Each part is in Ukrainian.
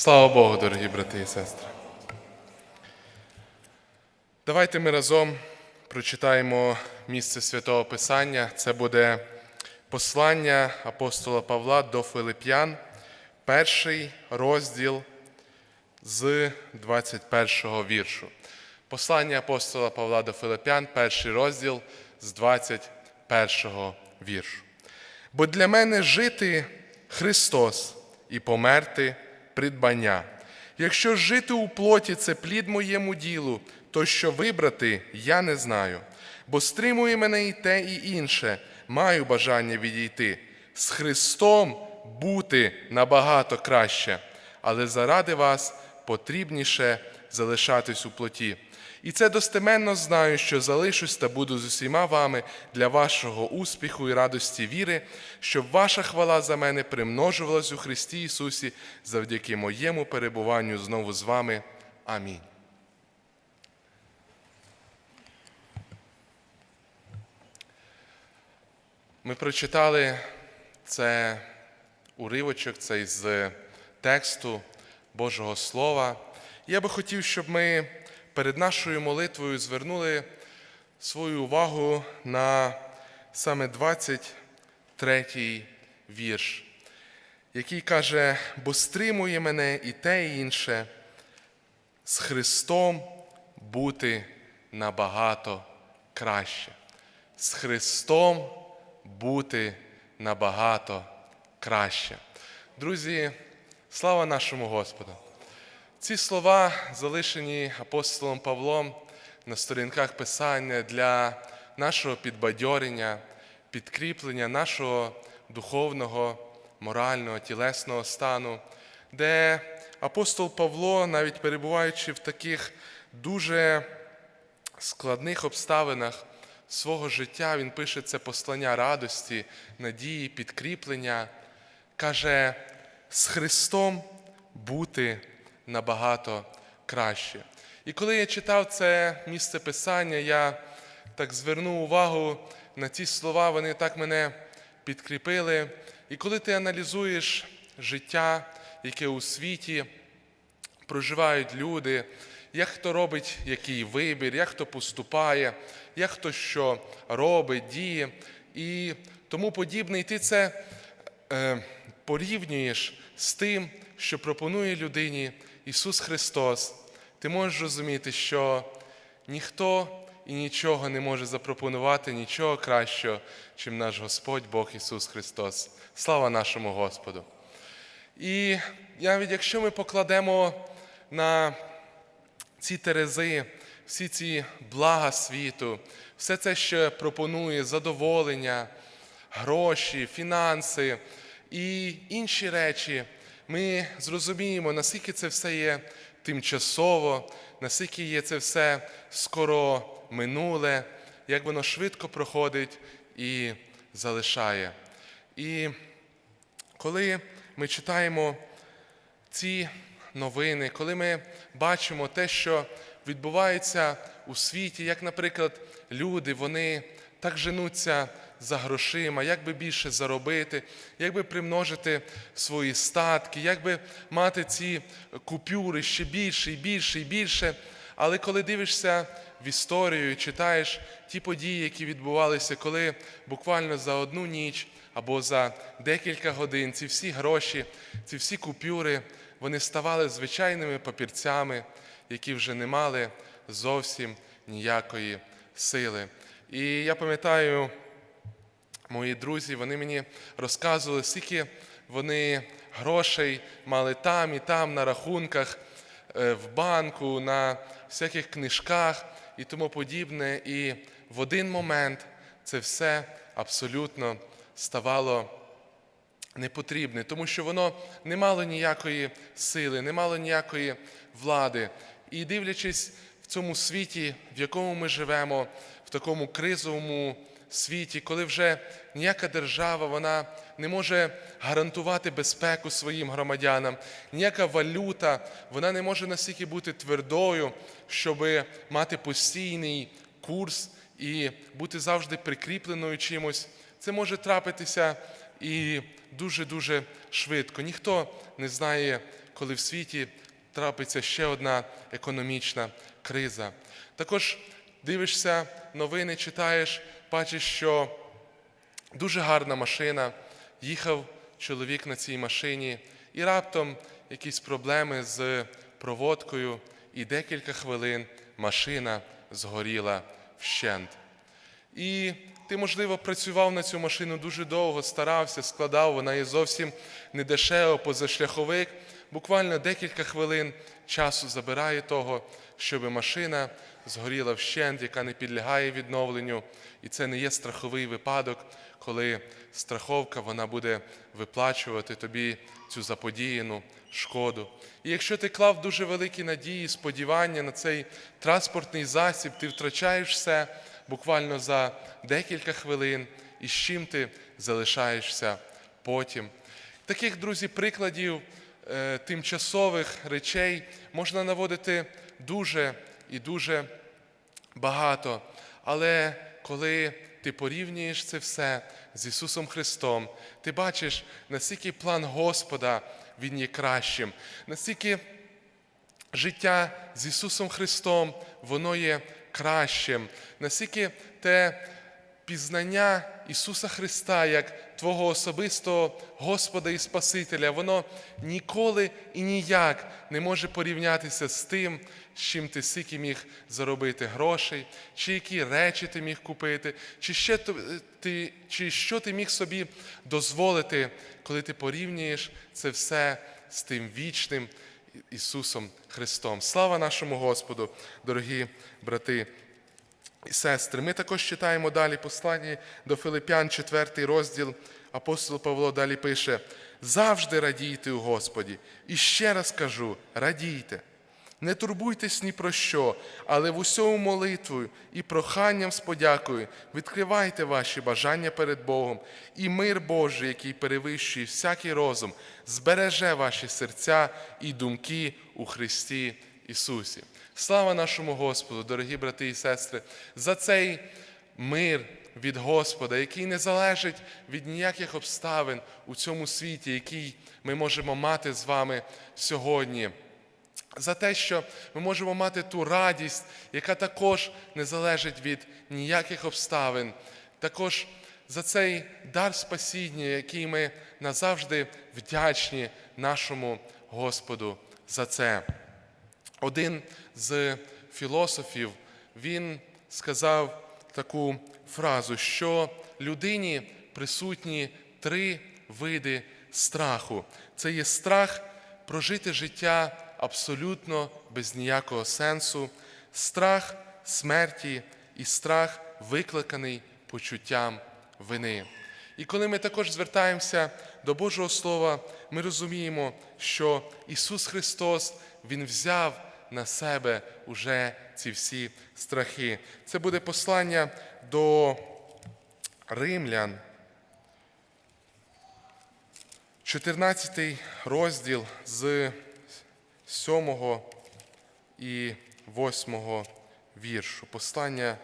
Слава Богу, дорогі брати і сестри. Давайте ми разом прочитаємо місце святого Писання. Це буде послання апостола Павла до Филип'ян, перший розділ з 21 віршу. Послання апостола Павла до Филип'ян, перший розділ з 21 віршу. Бо для мене жити Христос і померти придбання. Якщо жити у плоті це плід моєму ділу, то що вибрати, я не знаю. Бо стримує мене і те, і інше, маю бажання відійти. З Христом бути набагато краще, але заради вас потрібніше залишатись у плоті. І це достеменно знаю, що залишусь та буду з усіма вами для вашого успіху і радості віри, щоб ваша хвала за мене примножувалась у Христі Ісусі завдяки моєму перебуванню знову з вами. Амінь. Ми прочитали це уривочок, цей з тексту Божого Слова. Я би хотів, щоб ми перед нашою молитвою звернули свою увагу на саме 23 вірш, який каже: бо стримує мене і те, і інше, з Христом бути набагато краще. З Христом бути набагато краще. Друзі, слава нашому Господу! Ці слова залишені апостолом Павлом на сторінках Писання для нашого підбадьорення, підкріплення нашого духовного, морального, тілесного стану, де апостол Павло, навіть перебуваючи в таких дуже складних обставинах свого життя, він пише це послання радості, надії, підкріплення, каже, з Христом бути набагато краще. І коли я читав це місце Писання, я так звернув увагу на ці слова, вони так мене підкріпили. І коли ти аналізуєш життя, яке у світі проживають люди, як хто робить який вибір, як хто поступає, як хто що робить, діє і тому подібне, і ти це е, порівнюєш з тим, що пропонує людині Ісус Христос, ти можеш розуміти, що ніхто і нічого не може запропонувати нічого кращого, чим наш Господь Бог Ісус Христос. Слава нашому Господу! І навіть якщо ми покладемо на ці терези, всі ці блага світу, все це, що пропонує задоволення, гроші, фінанси і інші речі, ми зрозуміємо, наскільки це все є тимчасово, наскільки є це все скоро минуле, як воно швидко проходить і залишає. І коли ми читаємо ці новини, коли ми бачимо те, що відбувається у світі, як, наприклад, люди, вони так женуться за грошима, як би більше заробити, як би примножити свої статки, як би мати ці купюри ще більше і більше і більше. Але коли дивишся в історію читаєш ті події, які відбувалися, коли буквально за одну ніч або за декілька годин ці всі гроші, ці всі купюри, вони ставали звичайними папірцями, які вже не мали зовсім ніякої сили. І я пам'ятаю, мої друзі, вони мені розказували, скільки вони грошей мали там і там на рахунках, е, в банку, на всяких книжках і тому подібне. І в один момент це все абсолютно ставало непотрібне, тому що воно не мало ніякої сили, не мало ніякої влади. І дивлячись в цьому світі, в якому ми живемо, в такому кризовому світі, коли вже ніяка держава вона не може гарантувати безпеку своїм громадянам, ніяка валюта вона не може настільки бути твердою, щоб мати постійний курс і бути завжди прикріпленою чимось. Це може трапитися і дуже-дуже швидко. Ніхто не знає, коли в світі трапиться ще одна економічна криза. Також дивишся новини, читаєш, бачиш, що дуже гарна машина, їхав чоловік на цій машині, і раптом якісь проблеми з проводкою, і декілька хвилин машина згоріла вщент. І ти, можливо, працював на цю машину дуже довго, старався, складав, вона є зовсім не дешево, позашляховик. Буквально декілька хвилин часу забирає того, щоб машина згоріла вщент, яка не підлягає відновленню. І це не є страховий випадок, коли страховка вона буде виплачувати тобі цю заподіяну шкоду. І якщо ти клав дуже великі надії, сподівання на цей транспортний засіб, ти втрачаєш все буквально за декілька хвилин, і з чим ти залишаєшся потім. Таких, друзі, прикладів тимчасових речей можна наводити дуже і дуже багато. Але коли ти порівнюєш це все з Ісусом Христом, ти бачиш, наскільки план Господа Він є кращим, наскільки життя з Ісусом Христом, воно є кращим, наскільки те пізнання Ісуса Христа як Твого особистого Господа і Спасителя, воно ніколи і ніяк не може порівнятися з тим, з чим ти стільки міг заробити грошей, чи які речі ти міг купити, чи, ще ти, чи що ти міг собі дозволити, коли ти порівнюєш це все з тим вічним Ісусом Христом. Слава нашому Господу, дорогі брати і сестри. Ми також читаємо далі послання до Филип'ян, 4 розділ. Апостол Павло далі пише: завжди радійте у Господі. І ще раз кажу: радійте. Не турбуйтесь ні про що, але в усьому молитвою і проханням з подякою відкривайте ваші бажання перед Богом, і мир Божий, який перевищує всякий розум, збереже ваші серця і думки у Христі Ісусі. Слава нашому Господу, дорогі брати і сестри, за цей мир від Господа, який не залежить від ніяких обставин у цьому світі, який ми можемо мати з вами сьогодні. За те, що ми можемо мати ту радість, яка також не залежить від ніяких обставин, також за цей дар спасіння, який ми назавжди вдячні нашому Господу за це. Один з філософів він сказав таку фразу, що людині присутні три види страху. Це є страх прожити життя абсолютно без ніякого сенсу, страх смерті і страх, викликаний почуттям вини. І коли ми також звертаємося до Божого Слова, ми розуміємо, що Ісус Христос Він взяв на себе уже ці всі страхи. Це буде послання до римлян, 14 розділ з 7 і 8 віршу. Послання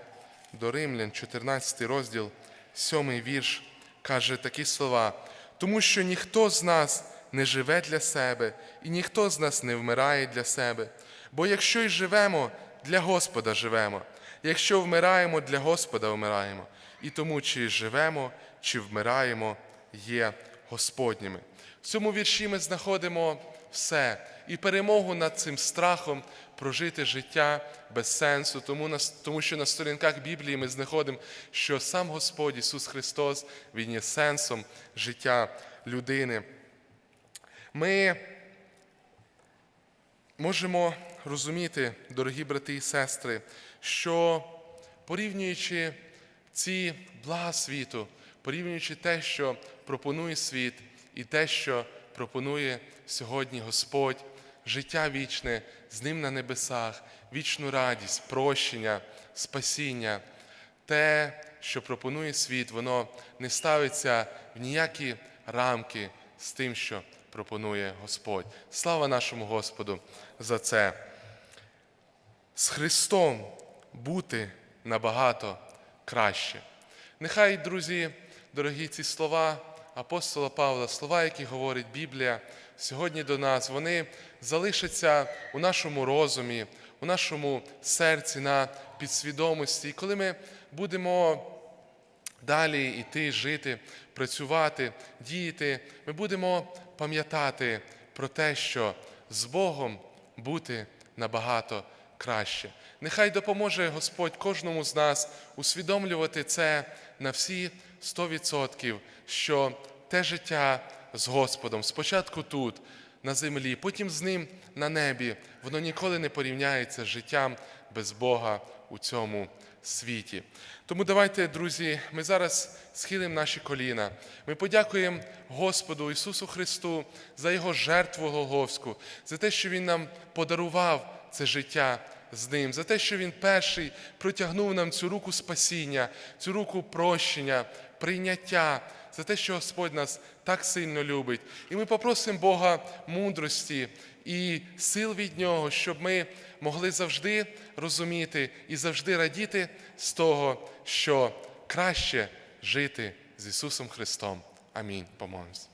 до римлян, 14 розділ, 7 вірш, каже такі слова. Тому що ніхто з нас не живе для себе, і ніхто з нас не вмирає для себе. Бо якщо й живемо, для Господа живемо, якщо вмираємо, для Господа вмираємо. І тому, чи живемо, чи вмираємо, є Господніми. В цьому вірші ми знаходимо все і перемогу над цим страхом прожити життя без сенсу, тому, тому що на сторінках Біблії ми знаходимо, що сам Господь Ісус Христос Він є сенсом життя людини. Ми можемо розуміти, дорогі брати і сестри, що порівнюючи ці блага світу, порівнюючи те, що пропонує світ, і те, що пропонує сьогодні Господь, життя вічне з ним на небесах, вічну радість, прощення, спасіння, те, що пропонує світ, воно не ставиться в ніякі рамки з тим, що пропонує Господь. Слава нашому Господу за це. З Христом бути набагато краще. Нехай, друзі, дорогі ці слова, апостола Павла, слова, які говорить Біблія сьогодні до нас, вони залишаться у нашому розумі, у нашому серці на підсвідомості. І коли ми будемо далі йти, жити, працювати, діяти, ми будемо пам'ятати про те, що з Богом бути набагато краще. Нехай допоможе Господь кожному з нас усвідомлювати це на всі 100%, що те життя з Господом спочатку тут, на землі, потім з ним на небі, воно ніколи не порівняється з життям без Бога у цьому світі. Тому давайте, друзі, ми зараз схилимо наші коліна. Ми подякуємо Господу Ісусу Христу за Його жертву Голговську, за те, що Він нам подарував це життя з ним, за те, що Він перший протягнув нам цю руку спасіння, цю руку прощення, прийняття, за те, що Господь нас так сильно любить. І ми попросимо Бога мудрості і сил від Нього, щоб ми могли завжди розуміти і завжди радіти з того, що краще жити з Ісусом Христом. Амінь. Помолимось.